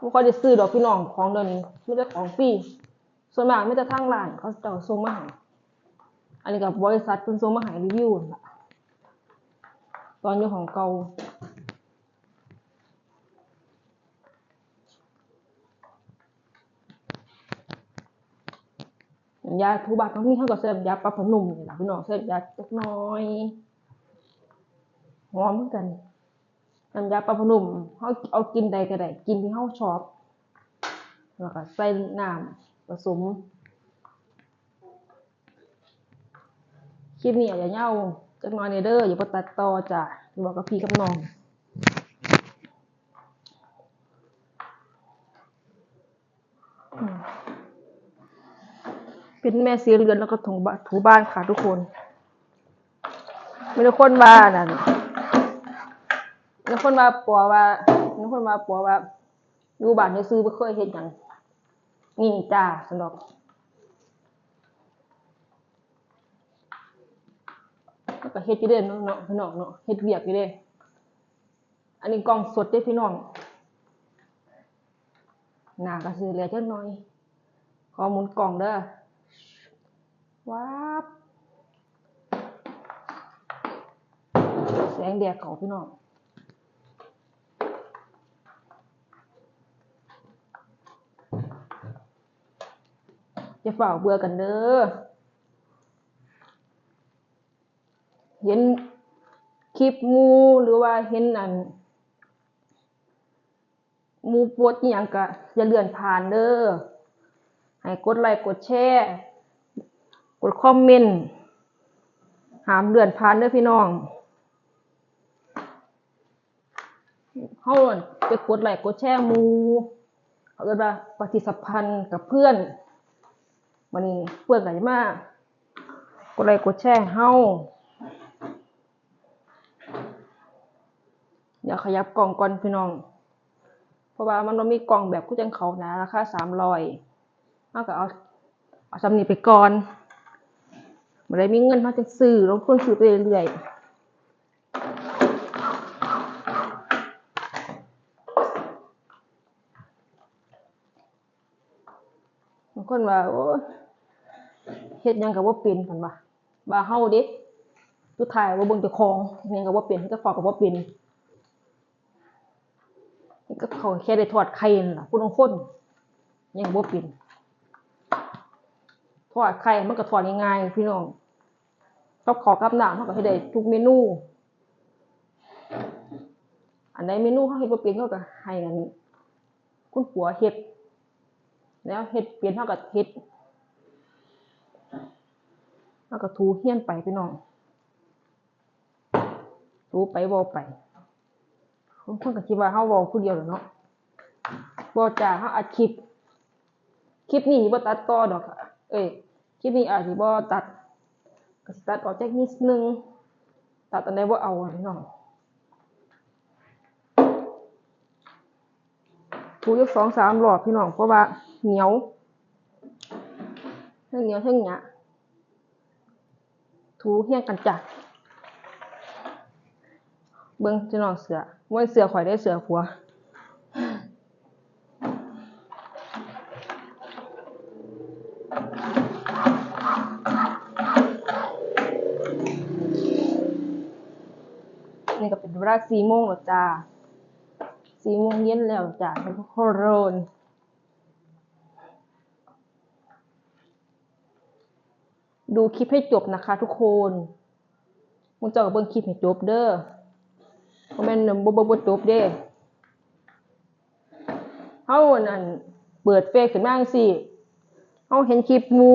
บ่ค่อยได้ซื้อดอกพี่น้องของเดี๋ยวนี้มีแต่ของฟรีส่วนมากไมีแต่ทางร้านเขาเจ้าส่งมาให้อันนี้ก็บบริษัทเพิ่นส่งมาให้รีวิวนั่นล่ะตอนอยู่ของเก่ายาทูบาก็มีเฮาก็ใส่น้ำยาปรับผ้านุ่มนี่ล่ะพี่น้องใส่น้ำยาจักน่อยหอมเหมือนกัน น้ำยาปลาพนุ่มเขาเอากินใดก็ได้กินที่เขาชอบแล้วก็ใส่น้ำผสมคลิปนี้อาจจะเน่าจักน่อยในเด้ออย่าไปตัดต่อจ้ะอย่าบอกกับพี่กับน้องเป็นแม่สีเรือนแล้วก็ถูบ้านถูบ้านค่ะทุกคนมีแต่คนว่านั่น มีคนมาปัวว่ามีคนมาปัวว่าอยู่บ้านในซื้อบ่เคยเฮ็ดหยังนี่จ้าสนอกแล้วก็เฮ็ดอยู่เด้เนาะเนาะพี่น้องเนาะเฮ็ดเวียกอยู่เด้ อันนี้กล่องสดเด้พี่น้องหน้าก็สิเหลือจักหน่อยขอหมุนกล่องเด้อว้าบแสงแดดเขาพี่น้อง จะฝ่าเบื่อกันเด้อเห็นคลิปหมูหรือว่าเห็นอันหมูโพสต์อหย่างก็อย่าเลื่อนผ่านเด้อให้กดไลค์กดแชร์กดคอมเมนต์หามเลื่อนผ่านเด้อพี่น้องเฮาจะกดไลค์กดแชร์มูเขาเรียกว่าปฏิสัมพันธ์กับเพื่อน วันนี้เพื่อนกันมากกดไลค์กดแชร์เฮาเดี๋ยวขยับกล่องก่อนพี่น้อง เพราะว่ามันมีกล่องแบบคู่จังเขานะราคาสามร้อยเอาก็เอาเอาสำนีไปก่อนบ่ได้มีเงินเขาจะซื้อลงทุนซื้อไปเรื่อยๆบางคนว่าโอ้ เฮ็ดยังก็บ่เป็นเพิ่นว่าว่าเฮาเด้สุดท้ายว่าเบิ่งเจ้าของยังก็บ่เป็นเจ้าของก็บ่เป็นนี่ก็เขาแค่ได้ทอดไข่นั่นล่ะผู้ลางคนยังบ่เป็นทอดไข่มันก็ทอดง่ายๆพี่น้องกับข้าวกับน้ำเฮาก็เฮ็ดได้ทุกเมนู อันใดเมนูเฮาเฮ็ดบ่เป็นเฮาก็ให้อันคุณผัวเฮ็ดแล้วเฮ็ดเป็นเฮาก็เฮ็ด แล้วก็ถูเฮี้ยนไปพี่น้องถูไปว้าไปบางคนก็คิดว่าเฮาเว้าผู้เดียวแหล้วเนาะบ่จ้าเฮาอัดคลิป คลิปนี้บ่ตัดต่อดอกเอ้ยคลิปนี้อาจสิบ่ตัดก็ตัดออกจักนิดนึง ตัดอันใดบ่เอาพี่น้องถูยู่สองสามรอบพี่น้องเพราะว่าเหนียวทั้งเหนียวทั้งหยะ ถูเฮี้ยงกันจ้ะเบิ่งจะนอนเสือว่าเสือข่อยได้เสือผัวนี่ก็เป็นเวลาสี่โมงแล้วจ้าสี่โมงเย็นแล้วจ้าทุกคน ดูคลิปให้จบนะคะ ทุกคนมึงจ้าก็เบิ่งคลิปให้จบเด้อบ่แม่นบ่บ่บ่จบเด้เฮานั่นเปิดเฟซขึ้นมาจังซี่เฮาเห็นคลิปมู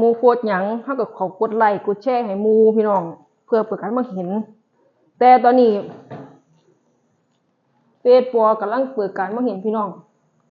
มูโพสต์หยังเฮาก็ข้ากดไลค์กดแชร์ให้มูพี่น้อง เพื่อเปิดการมาเห็น แต่ตอนนี้เฟซปอกำลังเปิดการมาเห็นพี่น้อง